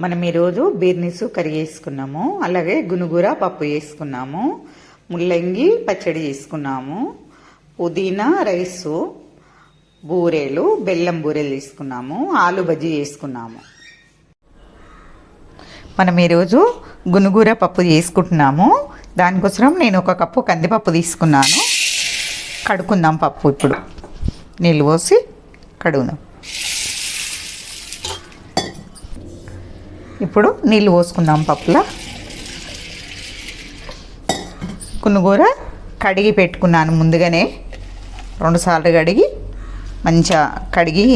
మనం ఈరోజు బీర్నిసు కర్రీ చేసుకున్నాము అలాగే గునుగుర పప్పు చేసుకున్నాము ముల్లంగి పచ్చడి చేసుకున్నాము పుదీనా రైసు బూరెలు బెల్లం బూరెలు తీసుకున్నాము ఆలు బజ్జీ చేసుకున్నాము. మనం ఈరోజు గునుగూర పప్పు చేసుకుంటున్నాము. దానికోసం నేను ఒక కప్పు కందిపప్పు తీసుకున్నాను. కడుక్కుందాం పప్పు ఇప్పుడు. నీళ్ళు పోసి కడుగుదాం. ఇప్పుడు నీళ్ళు పోసుకుందాం పప్పులో. కునుగూర కడిగి పెట్టుకున్నాను ముందుగానే. రెండుసార్లు కడిగి మంచిగా కడిగి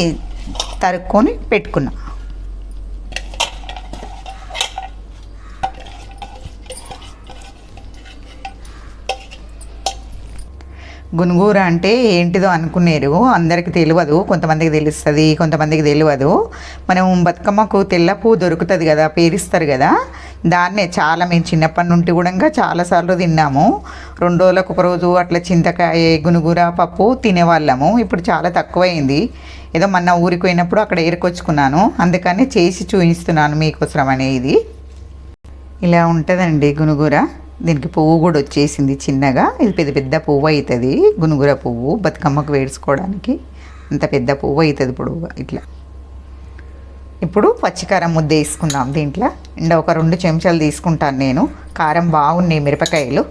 తరుక్కొని పెట్టుకున్నా. గునుగూర అంటే ఏంటిదో అనుకునేరు. అందరికి తెలియదు కొంతమందికి తెలుస్తుంది కొంతమందికి తెలియదు మనం బతుకమ్మకు తెల్ల పువ్వు దొరుకుతుంది కదా పేరిస్తారు కదా. దాన్నే చాలా మేము చిన్నప్పటి నుండి కూడా చాలాసార్లు తిన్నాము. రెండు రోజులకు ఒక రోజు అట్లా చింతకాయ గునుగూర పప్పు తినేవాళ్ళము. ఇప్పుడు చాలా తక్కువైంది. ఏదో మొన్న ఊరికి పోయినప్పుడు అక్కడ ఏరుకొచ్చుకున్నాను. అందుకని చేసి చూపిస్తున్నాను మీకోసం అనేది ఇలా ఉంటుందండి గునుగూర. దీనికి పువ్వు కూడా వచ్చేసింది చిన్నగా. ఇది పెద్ద పెద్ద పువ్వు అవుతుంది. గునుగుర పువ్వు బతుకమ్మకు వేసుకోవడానికి అంత పెద్ద పువ్వు అవుతుంది పొడవుగా ఇట్లా. ఇప్పుడు పచ్చికారం ముద్ద వేసుకుందాం దీంట్లో. అండ్ ఒక రెండు చెంచాలు తీసుకుంటాను నేను. కారం బాగున్నాయి మిరపకాయలు.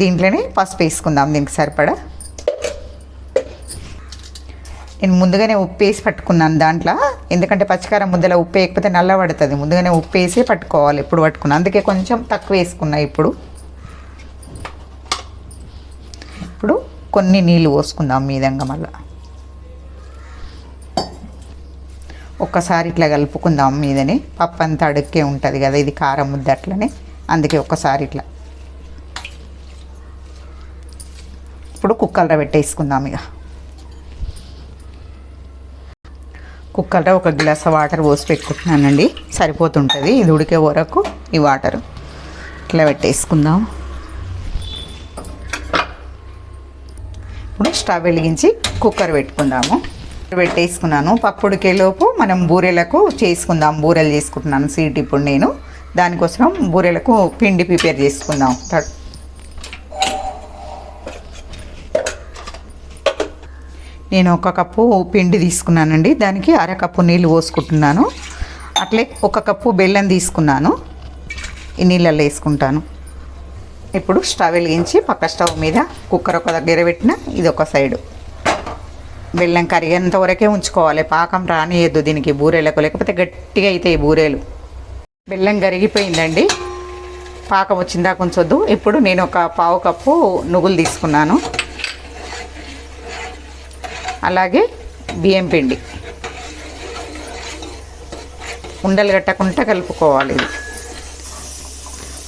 దీంట్లోనే పసుపు వేసుకుందాం దీనికి సరిపడా. నేను ముందుగానే ఉప్పు వేసి పట్టుకున్నాను దాంట్లో. ఎందుకంటే పచ్చికారం ముద్దలో ఉప్పు వేయకపోతే నల్ల పడుతుంది. ముందుగానే ఉప్పు వేసి పట్టుకోవాలి ఇప్పుడు పట్టుకున్నాను అందుకే కొంచెం తక్కువ వేసుకున్నా ఇప్పుడు. ఇప్పుడు కొన్ని నీళ్ళు పోసుకుందాం మీదంగా మళ్ళా. ఒక్కసారి ఇట్లా కలుపుకుందాం మీదని. పప్పు అంతా అడుక్కే ఉంటుంది కదా ఇది కారం ముద్ద అట్లనే. అందుకే ఒక్కసారి ఇట్లా. ఇప్పుడు కుక్కర్లో పెట్టేసుకుందాం ఇక. కుక్కర్లో ఒక గ్లాస్ వాటర్ పోసి పెట్టుకుంటున్నానండి. సరిపోతుంటుంది. ఇది ఉడికే వరకు ఈ వాటర్ ఇట్లా పెట్టేసుకుందాం. ఇప్పుడు స్టవ్ వెలిగించి కుక్కర్ పెట్టుకుందాము. పెట్టేసుకున్నాను. పప్పు ఉడికేలోపు మనం బూరెలకు చేసుకుందాం. బూరెలు చేసుకుంటున్నాను. సీట్ ఇప్పుడు నేను. దానికోసం బూరెలకు పిండి ప్రిపేర్ చేసుకుందాం. నేను ఒక కప్పు పిండి తీసుకున్నానండి. దానికి అర కప్పు నీళ్ళు పోసుకుంటున్నాను. అట్లే ఒక కప్పు బెల్లం తీసుకున్నాను. ఈ నీళ్ళల్లో వేసుకుంటాను. ఇప్పుడు స్టవ్ వెలిగించి పక్క స్టవ్ మీద కుక్కర్ ఒక దగ్గర పెట్టిన ఇది ఒక సైడు. బెల్లం కరిగేంత వరకే ఉంచుకోవాలి. పాకం రానియద్దు దీనికి బూరెలకు. లేకపోతే గట్టిగా అవుతాయి బూరెలు. బెల్లం కరిగిపోయిందండి. పాకం వచ్చిందా ఉంచొద్దు. ఇప్పుడు నేను ఒక పావు కప్పు నువ్వులు తీసుకున్నాను. అలాగే బియ్యం పిండి. ఉండలు కట్టకుండా కలుపుకోవాలి ఇది.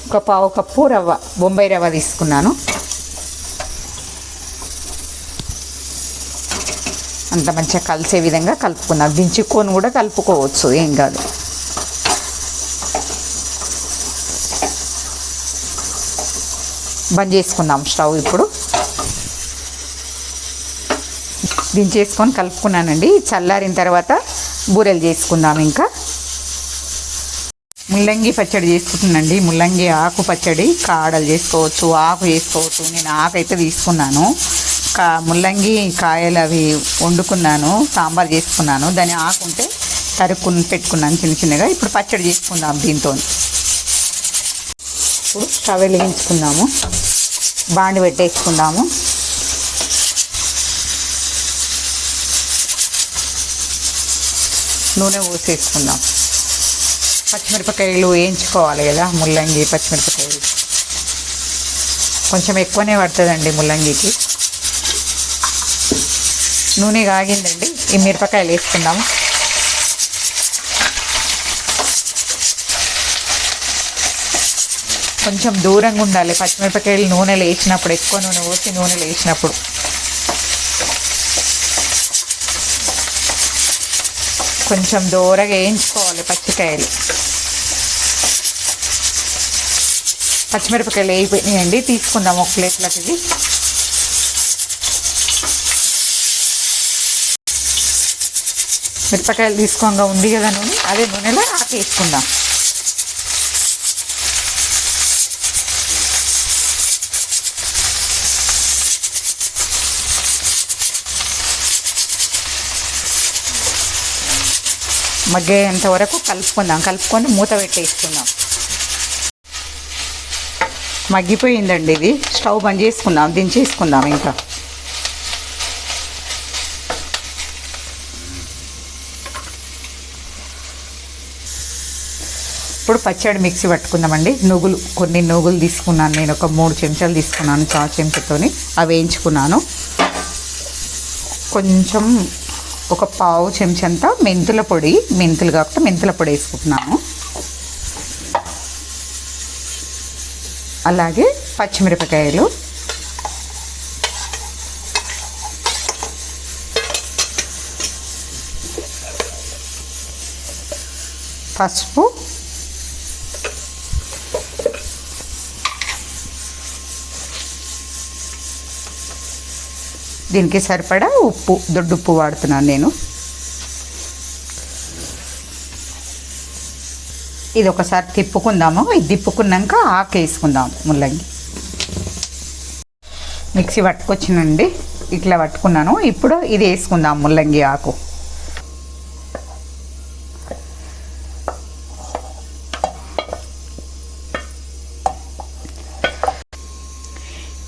ఒక పావు కప్పు రవ్వ బొంబాయి రవ్వ తీసుకున్నాను. అంత మంచిగా కలిసే విధంగా కలుపుకున్నాను. దించుకొని కూడా కలుపుకోవచ్చు ఏం కాదు. బంద్ చేసుకుందాం స్టవ్ ఇప్పుడు. దించేసుకొని కలుపుకున్నానండి. చల్లారిన తర్వాత బూరెలు చేసుకుందాం ఇంకా. ముల్లంగి పచ్చడి చేసుకుంటున్నానండి. ముల్లంగి ఆకు పచ్చడి కాడలు చేసుకోవచ్చు ఆకు చేసుకోవచ్చు. నేను ఆకు అయితే తీసుకున్నాను. కా ముల్లంగి కాయలు అవి వండుకున్నాను సాంబార్ చేసుకున్నాను. దాని ఆకు ఉంటే తరుక్కు పెట్టుకున్నాను చిన్న చిన్నగా. ఇప్పుడు పచ్చడి చేసుకుందాం దీంతో. ఇప్పుడు స్టవ్ వెలిగించుకుందాము. బాండి పెట్టేసుకుందాము. నూనె పోసేసుకుందాం. పచ్చిమిరపకాయలు వేయించుకోవాలి కదా ముల్లంగి పచ్చిమిరపకాయలు. కొంచెం ఎక్కువనే పడుతుందండి ముల్లంగికి. నూనె కాగిందండి. ఈ మిరపకాయలు వేసుకుందాము. కొంచెం దూరంగా ఉండాలి. పచ్చిమిరపకాయలు నూనెలు వేసినప్పుడు ఎక్కువ నూనె పోసి నూనెలు వేసినప్పుడు కొంచెం దూరగా వేయించుకోవాలి పచ్చికాయలు పచ్చిమిరపకాయలు వేయిపోయినాయండి తీసుకుందాం ఒక ప్లేట్లోకి ఇది మిరపకాయలు తీసుకోగా ఉంది కదా నూనె అదే నూనెలో ఆకు వేసుకుందాం మగ్గేంత వరకు కలుపుకుందాం. కలుపుకొని మూత పెట్టేసుకుందాం. మగ్గిపోయిందండి ఇది. స్టవ్ బంద్ చేసుకుందాం. దించేసుకుందాం ఇంకా. ఇప్పుడు పచ్చడి మిక్సీ పట్టుకుందామండి. నువ్వులు కొన్ని నువ్వులు తీసుకున్నాను నేను. ఒక మూడు చెంచాలు తీసుకున్నాను. చా చెంచాతోని అవి వేయించుకున్నాను. కొంచెం ఒక పావు చెంచంత మెంతుల పొడి మెంతులు కాకుండా మెంతుల పొడి వేసుకుంటున్నాము. అలాగే పచ్చిమిరపకాయలు. పసుపు దీనికి సరిపడా ఉప్పు దొడ్డు ఉప్పు వాడుతున్నాను నేను. ఇది ఒకసారి తిప్పుకుందాము. ఇది తిప్పుకున్నాక ఆకు వేసుకుందాం ముల్లంగి. మిక్సీ పట్టుకొచ్చినండి. ఇట్లా పట్టుకున్నాను. ఇప్పుడు ఇది వేసుకుందాం ముల్లంగి ఆకు.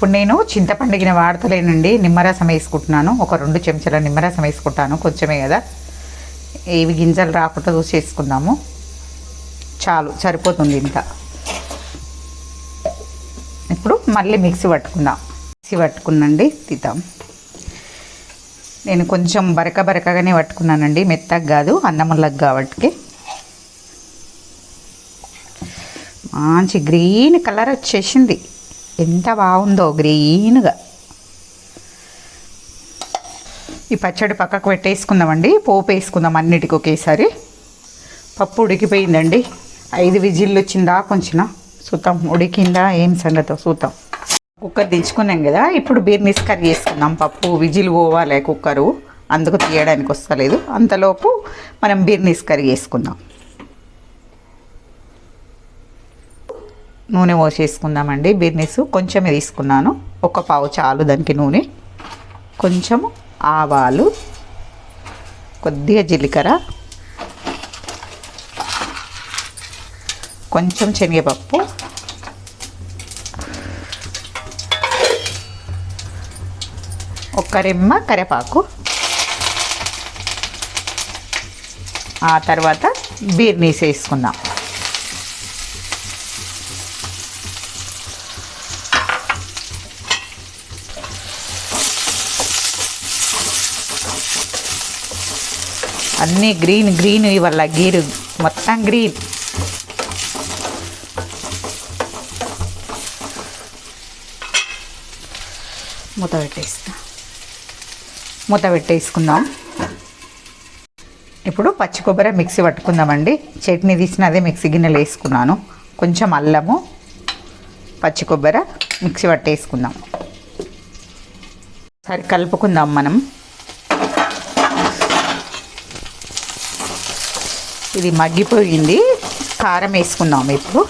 ఇప్పుడు నేను చింతపండుగిన వాడతలేనండి నిమ్మరసం వేసుకుంటున్నాను. ఒక రెండు చెంచాల నిమ్మరసం వేసుకుంటాను. కొంచెమే కదా. ఏవి గింజలు రాకుండా చూసి వేసుకుందాము చాలు సరిపోతుంది ఇంత. ఇప్పుడు మళ్ళీ మిక్సీ పట్టుకుందాం. మిక్సీ పట్టుకున్నండి తీద్దాం. నేను కొంచెం బరక బరకగానే పట్టుకున్నానండి. మెత్తగా కాదు అన్నములకు కాబట్టి మంచి గ్రీన్ కలర్ వచ్చేసింది. ఎంత బాగుందో గ్రీన్గా. ఈ పచ్చడి పక్కకు పెట్టేసుకుందామండి. పోపు వేసుకుందాం అన్నిటికి ఒకేసారి. పప్పు ఉడికిపోయిందండి. ఐదు విజిల్లు వచ్చిందా కొంచెం. చూద్దాం ఉడికిందా? ఏం సంగతో చూద్దాం కుక్కర్ దించుకున్నాం కదా ఇప్పుడు బీర్నీస్ కర్రీ చేసుకుందాం. పప్పు విజిల్ పోవాలి కుక్కరు. అందుకు తీయడానికి వస్తలేదు. అంతలోపు మనం బీర్నీస్ కర్రీ చేసుకుందాం. నూనె పోసేసుకుందామండి. బిర్నీస్ కొంచెమే తీసుకున్నాను. ఒక పావు చాలు దానికి నూనె. కొంచెం ఆవాలు. కొద్దిగా జీలకర్ర. కొంచెం శనగపప్పు. ఒక రెమ్మ కరివేపాకు ఆ తర్వాత బీర్నీస్ వేసుకుందాం. అన్నీ గ్రీన్ గ్రీన్ ఇవాళ గీరు. మొత్తం గ్రీన్. మూత పెట్టేస్తా. మూత పెట్టేసుకుందాం. ఇప్పుడు పచ్చి కొబ్బరి మిక్సీ పట్టుకుందామండి. చట్నీ తీసిన అదే మిక్సీ గిన్నెలు వేసుకున్నాను. కొంచెం అల్లము పచ్చి కొబ్బరి మిక్సీ పట్టేసుకుందాం. సరే కలుపుకుందాం మనం. ఇది మగ్గిపోయింది. కారం వేసుకుందాం ఇప్పుడు.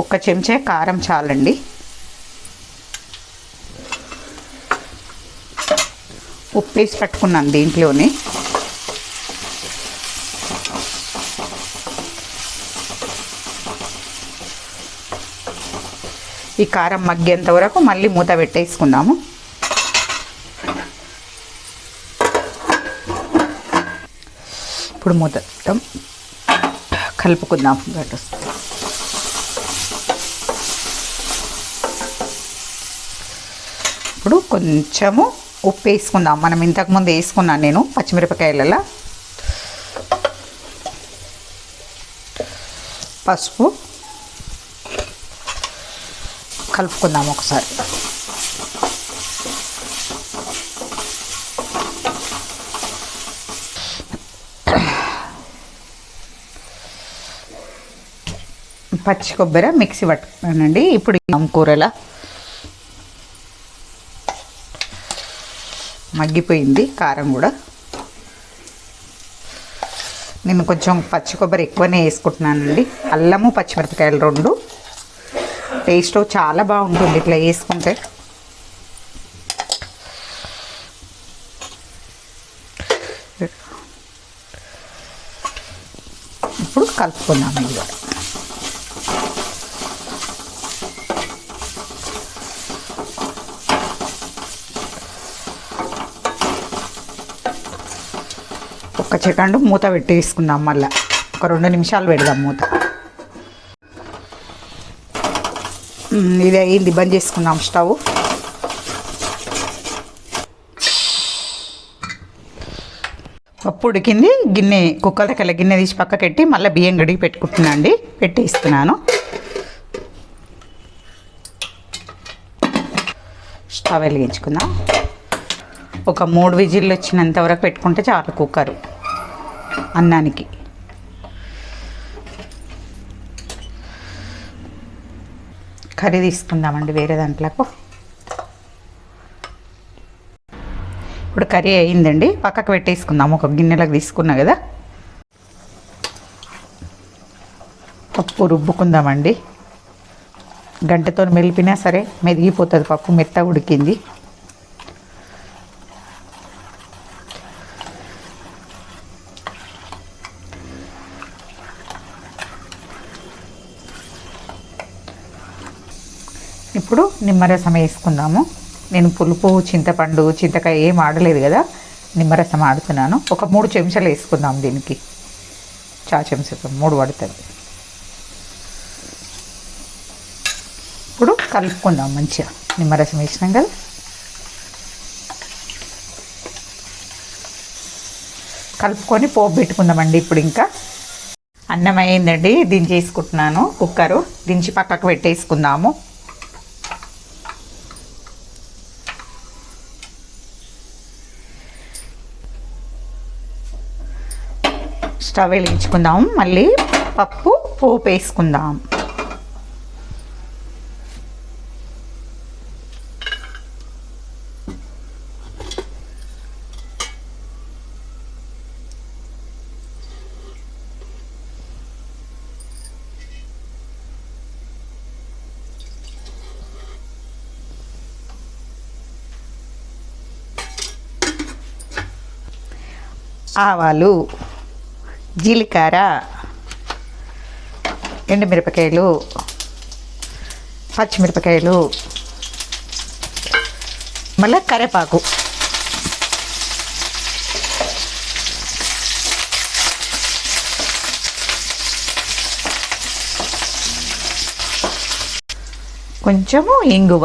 ఒక్క చెంచా కారం చాలండి. ఉప్పు వేసి పట్టుకున్నాను దీంట్లోనే. ఈ కారం మగ్గేంత వరకు మళ్ళీ మూత పెట్టేసుకుందాము. ఇప్పుడు మూత పెట్టాం. కలుపుకుందాం గట్టు ఇప్పుడు కొంచెము ఉప్పు వేసుకుందాం. మనం ఇంతకుముందు వేసుకున్నాను నేను పచ్చిమిరపకాయలలో. పసుపు కలుపుకుందాం ఒకసారి. పచ్చి కొబ్బరి మిక్సీ పట్టుకున్నానండి ఇప్పుడు కూరల మగ్గిపోయింది కారం కూడా. నేను కొంచెం పచ్చి కొబ్బరి ఎక్కువనే వేసుకుంటున్నానండి. అల్లము పచ్చిమిరపకాయలు రెండు. టేస్ట్ చాలా బాగుంటుంది ఇట్లా వేసుకుంటే ఇప్పుడు కలుపుకుందాం ఇది ఒక ఒక్క మూత మూత పెట్టేసుకుందాం మళ్ళీ. ఒక రెండు నిమిషాలు పెడదాం మూత మ్, ఇది అయింది బంద్ చేసుకుందాం స్టవ్. పప్పు ఉడికింది గిన్నె కుక్కర్ దగ్గర గిన్నె తీసి పక్కకెట్టి మళ్ళీ బియ్యం గడిగి పెట్టుకుంటున్నా అండి. పెట్టి ఇస్తున్నాను. స్టవ్ వెలిగించుకుందాం. ఒక మూడు విజిల్లు వచ్చినంత వరకు పెట్టుకుంటే చాలు కుక్కరు. అన్నానికి. కర్రీ తీసుకుందామండి వేరే దాంట్లో ఇప్పుడు కర్రీ అయిందండి పక్కకు పెట్టేసుకుందాం. ఒక గిన్నెలకు తీసుకున్నా కదా. పప్పు రుబ్బుకుందామండి. గంటతో మెలిపినా సరే మెదిగిపోతుంది పప్పు మెత్త ఉడికింది. ఇప్పుడు నిమ్మరసం వేసుకుందాము. నేను పులుపు చింతపండు చింతకాయ ఏం ఆడలేదు కదా నిమ్మరసం ఆడుతున్నాను ఒక మూడు చెంచాలు వేసుకుందాం దీనికి. చా చెంచా మూడు పడుతుంది. ఇప్పుడు కలుపుకుందాం మంచిగా. నిమ్మరసం వేసినాం కదా. కలుపుకొని పోపు పెట్టుకుందామండి ఇప్పుడు ఇంకా. అన్నం అయిందండి దించేసుకుంటున్నాను. కుక్కరు దించి పక్కకు పెట్టేసుకుందాము. స్టవ్ వెలిగించుకుందాం. మళ్ళీ పప్పు పోపు వేసుకుందాం. ఆవాలు జీలకర్ర ఎండుమిరపకాయలు పచ్చిమిరపకాయలు మళ్ళీ కరివేపాకు కొంచెము ఇంగువ.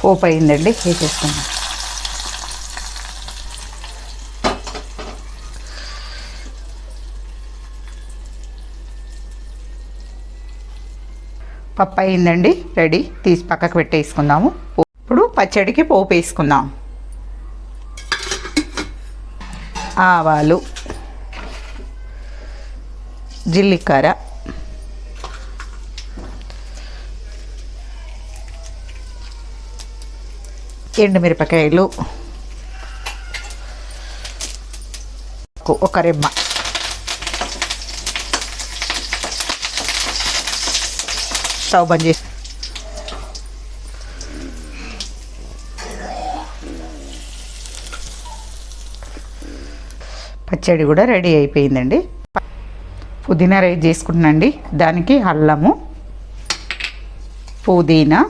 పోపు అయిందండి వేసేసుకున్నాం పప్పు అయిందండి రెడీ. తీసి పక్కకు పెట్టేసుకుందాము. ఇప్పుడు పచ్చడికి పోపు వేసుకుందాం. ఆవాలు జీలకర్ర ఎండుమిరపకాయలు ఒక రెమ్మ. స్టవ్ బంద్ చేసి పచ్చడి కూడా రెడీ అయిపోయిందండి. పుదీనా రైస్ చేసుకుంటున్నాండి దానికి అల్లము పుదీనా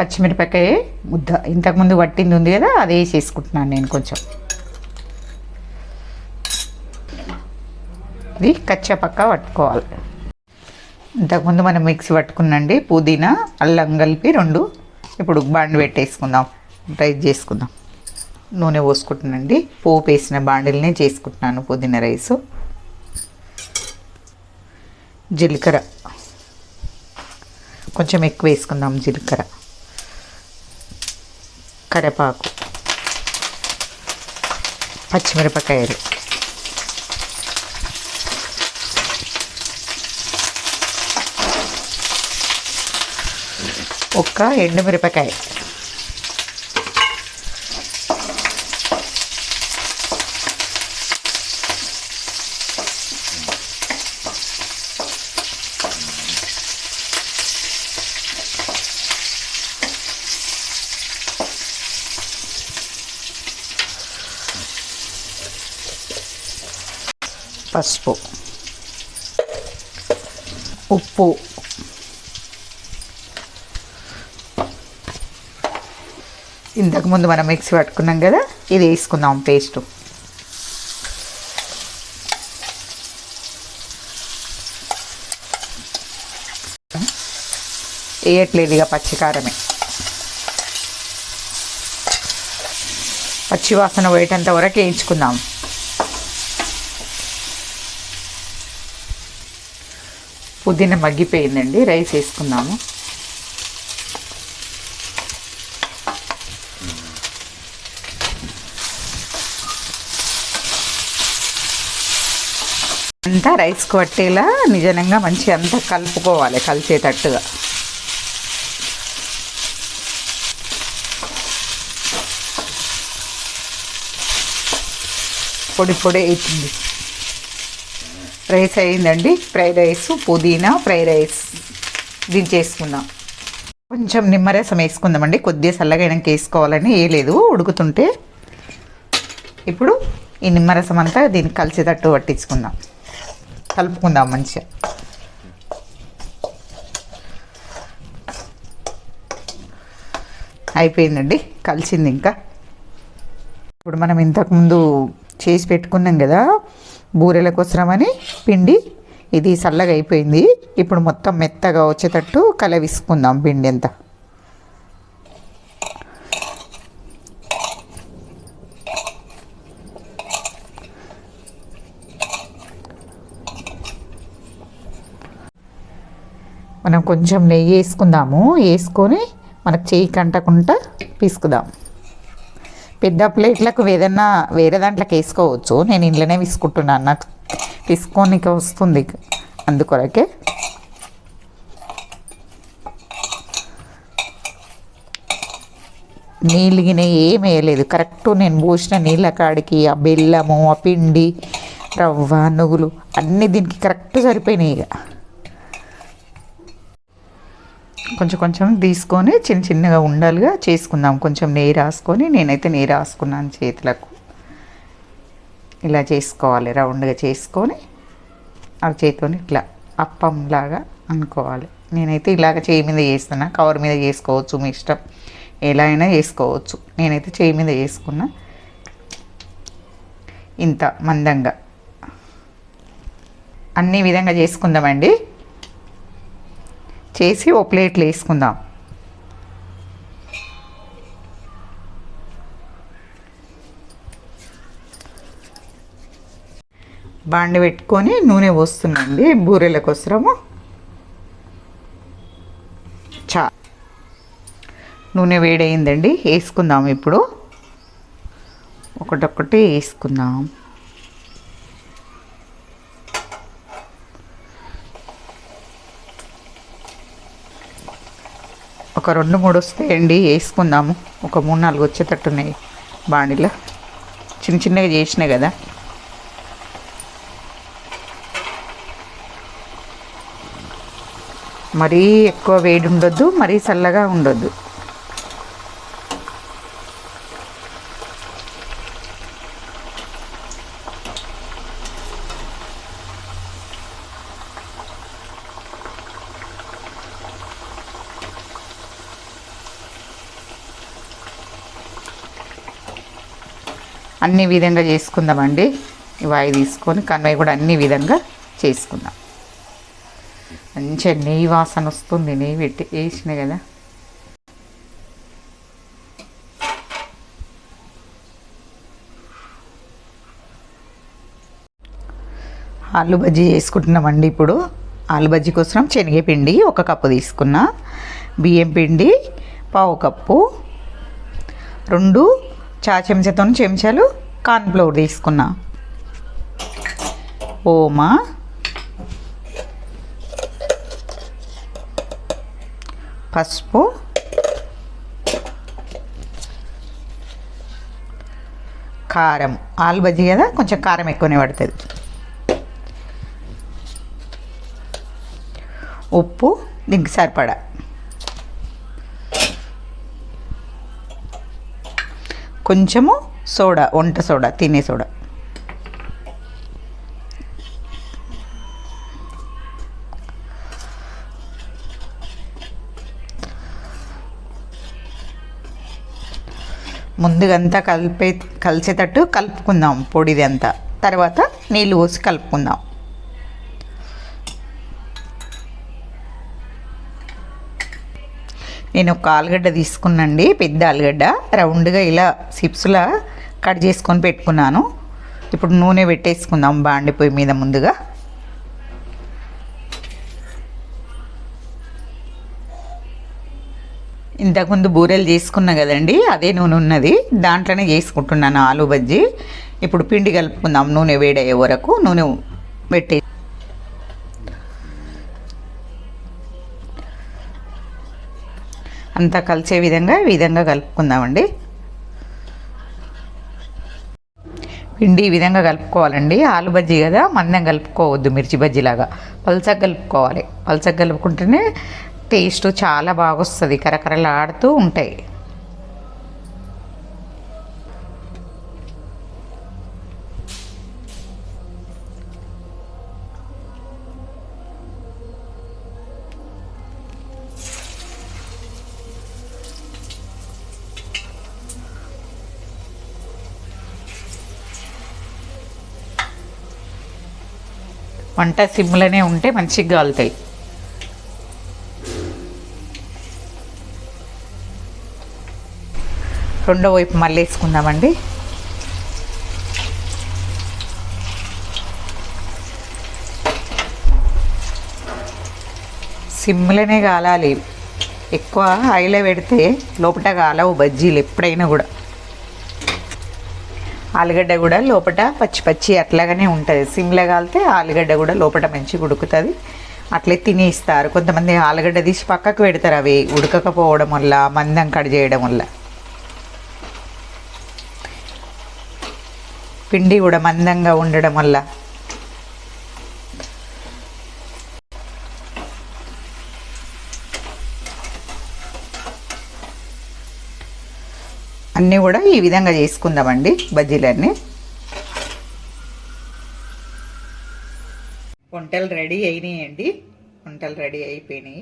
పచ్చిమిరపకాయ ముద్ద. ఇంతకుముందు పట్టింది ఉంది కదా అది వేసేసుకుంటున్నాను నేను కొంచెం. ఇది కచ్చా పక్క పట్టుకోవాలి. ఇంతకుముందు మనం మిక్సీ పట్టుకున్నండి పుదీనా అల్లం కలిపి రెండు. ఇప్పుడు బాండి పెట్టేసుకుందాం రైస్ చేసుకుందాం. నూనె పోసుకుంటున్నాండి పోపు వేసిన బాండిల్నే చేసుకుంటున్నాను పుదీనా రైసు. జీలకర్ర. కొంచెం ఎక్కువ వేసుకుందాం జీలకర్ర. కరివేపాకు. పచ్చిమిరపకాయలు. ఒక్క ఎండుమిరపకాయ పసుపు. ఉప్పు. ఇంతకుముందు మనం మిక్సీ పట్టుకున్నాం కదా ఇది వేసుకుందాం పేస్ట్ వేయట్లేదు ఇక పచ్చికారమే. పచ్చి వాసన పోయేటంత వరకు వేయించుకుందాం. పుదీనా మగ్గిపోయిందండి రైస్ వేసుకుందాము. అంతా రైస్కి పట్టేలా నిజంగా మంచి అంతా కలుపుకోవాలి కలిసేటట్టుగా. పొడి పొడి అవుతుంది రైస్ అయిందండి. ఫ్రైడ్ రైస్ పుదీనా ఫ్రైడ్ రైస్ దించేసుకుందాం కొంచెం నిమ్మరసం వేసుకుందామండి. కొద్దిగా చల్లగైనాక వేసుకోవాలని ఏ లేదు ఉడుకుతుంటే. ఇప్పుడు ఈ నిమ్మరసం అంతా దీనికి కలిసేటట్టు పట్టించుకుందాం. కలుపుకుందాం మంచిగా. అయిపోయిందండి కలిసింది ఇంకా. ఇప్పుడు మనం ఇంతకుముందు చేసి పెట్టుకున్నాం కదా బూరెల కోసమని పిండి ఇది చల్లగా అయిపోయింది ఇప్పుడు మొత్తం మెత్తగా వచ్చేటట్టు కలవిసుకుందాం పిండి అంతా. మనం కొంచెం నెయ్యి వేసుకుందాము. వేసుకొని మనకు చేయి కంటకుండా పిసుకుదాం. పెద్ద ప్లేట్లకు ఏదన్నా వేరే దాంట్లోకి వేసుకోవచ్చు. నేను ఇంట్లోనే విసుకుంటున్నాను నాకు పిసుకోనికి వస్తుంది అందుకొరకే. నీళ్ళు గిన ఏం వేయలేదు. కరెక్ట్ నేను పోసిన నీళ్ళ కాడికి ఆ బెల్లము ఆ పిండి రవ్వ నువ్వులు అన్నీ దీనికి కరెక్ట్ సరిపోయినాయి ఇక. కొంచెం కొంచెం తీసుకొని చిన్న చిన్నగా ఉండాలిగా చేసుకుందాం. కొంచెం నెయ్యి రాసుకొని నేనైతే నెయ్యి రాసుకున్నాను చేతులకు. ఇలా చేసుకోవాలి రౌండ్గా చేసుకొని అవి చేతితోని ఇట్లా అప్పంలాగా అనుకోవాలి. నేనైతే ఇలాగ చేయి మీద చేస్తున్నా. కవర్ మీద చేసుకోవచ్చు మీ ఇష్టం. ఎలా అయినా చేసుకోవచ్చు. నేనైతే చేయి మీద చేసుకున్నా. ఇంత మందంగా. అన్ని విధంగా చేసుకుందామండి. చేసి ఓ ప్లేట్లు వేసుకుందాం. బాండి పెట్టుకొని నూనె పోస్తుందండి బూరెల కోసరము. చా నూనె వేడయిందండి వేసుకుందాం ఇప్పుడు. ఒకటొక్కటి వేసుకుందాం. ఒక రెండు మూడు వస్తాయండి వేసుకుందాము. ఒక మూడు నాలుగు వచ్చేటట్టున్నాయి బాణీలో. చిన్న చిన్నగా చేసినాయి కదా. మరీ ఎక్కువ వేడి ఉండొద్దు మరీ చల్లగా ఉండొద్దు. అన్ని విధంగా చేసుకుందామండి. ఇవి తీసుకొని కన్వై కూడా అన్ని విధంగా చేసుకుందాం. మంచిగా నెయ్యి వాసన వస్తుంది నెయ్యి పెట్టి వేసిన కదా. ఆలు బజ్జీ చేసుకుంటున్నామండి ఇప్పుడు. ఆలు బజ్జీ కోసం శనగపిండి ఒక కప్పు తీసుకున్నా. బియ్యం పిండి పావు కప్పు రెండు చా చెంచాతో చెంచాలు కార్న్ఫ్లోర్ తీసుకున్నా. ఓమా. పసుపు. కారం. ఆలు బజ్జీ కదా కొంచెం కారం ఎక్కువనే పడుతుంది. ఉప్పు దీనికి సరిపడా. కొంచెము సోడా వంట సోడా తినే సోడా. ముందుగంతా కలిపే కలిసేటట్టు కలుపుకుందాం పొడిది అంతా తర్వాత నీళ్ళు పోసి కలుపుకుందాం. నేను ఒక ఆలుగడ్డ తీసుకున్నాండి పెద్ద ఆలుగడ్డ. రౌండ్గా ఇలా సిప్స్లా కట్ చేసుకొని పెట్టుకున్నాను. ఇప్పుడు నూనె పెట్టేసుకుందాం బాండి పొయ్యి మీద ముందుగా. ఇంతకుముందు బూరెలు చేసుకున్నా కదండి అదే నూనె ఉన్నది. దాంట్లోనే చేసుకుంటున్నాను ఆలు బజ్జీ. ఇప్పుడు పిండి కలుపుకుందాం నూనె వేడయ్యే వరకు నూనె పెట్టే అంతా కలిసే విధంగా ఈ విధంగా కలుపుకుందామండి. పిండి ఈ విధంగా కలుపుకోవాలండి. ఆలు బజ్జీ కదా మందం కలుపుకోవద్దు మిర్చి బజ్జీలాగా. పల్చగా కలుపుకోవాలి. పల్చగా కలుపుకుంటేనే టేస్ట్ చాలా బాగా వస్తుంది కరకరలాడుతూ ఉంటాయి. వంట సిమ్లోనే ఉంటే మంచిగా కాలుతాయి రెండో వైపు మళ్ళీ వేసుకుందామండి సిమ్లోనే కాలాలి ఎక్కువ హైలో పెడితే లోపల కాలవు బజ్జీలు ఎప్పుడైనా కూడా. ఆలుగడ్డ కూడా లోపల పచ్చి పచ్చి అట్లాగానే ఉంటుంది. సిమ్లో కాలితే ఆలుగడ్డ కూడా లోపల మంచిగా ఉడుకుతుంది. అట్లే తినేస్తారు కొంతమంది ఆలుగడ్డ తీసి పక్కకు పెడతారు అవి. ఉడకకపోవడం వల్ల మందం కట్ చేయడం వల్ల. పిండి కూడా మందంగా ఉండడం వల్ల. అన్నీ కూడా ఈ విధంగా చేసుకుందామండి బజ్జీలన్నీ. వంటలు రెడీ అయినాయండి. వంటలు రెడీ అయిపోయినాయి.